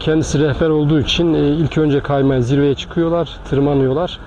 Kendisi rehber olduğu için e, ilk önce kaymaya zirveye çıkıyorlar, tırmanıyorlar.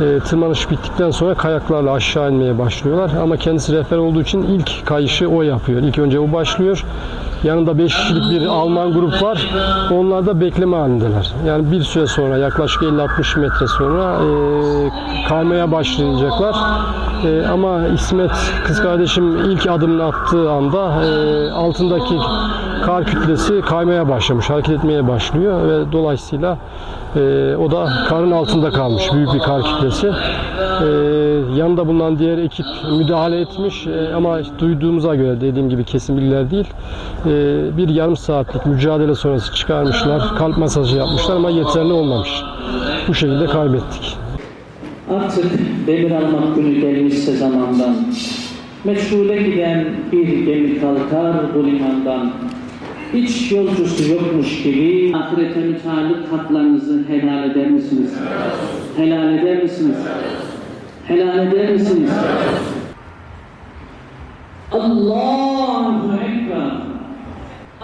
E, tırmanış bittikten sonra kayaklarla aşağı inmeye başlıyorlar. Ama kendisi rehber olduğu için ilk kayışı o yapıyor. İlk önce o başlıyor. Yanında 5 kişilik bir Alman grup var. Onlar da bekleme halindeler. Yani bir süre sonra yaklaşık 50-60 metre sonra e, kaymaya başlayacaklar. E, ama İsmet kız kardeşim ilk adımını attığı anda e, altındaki kar kütlesi kaymaya başlamış, hareket etmeye başlıyor ve dolayısıyla e, o da karın altında kalmış büyük bir kar kütlesi. E, yanında bulunan diğer ekip müdahale etmiş e, ama duyduğumuza göre dediğim gibi kesin bilgiler değil. Bir yarım saatlik mücadele sonrası çıkarmışlar, kalp masajı yapmışlar ama yeterli olmamış. Bu şekilde kaybettik. Artık demir almak günü gelmişse zamandan. Meşhule giden bir gemi kalkar bu limandan. Hiç yolcusu yokmuş gibi ahirete müteallık haklarınızı helal eder misiniz? Helal eder misiniz? Helal eder misiniz? Allahu Ekber.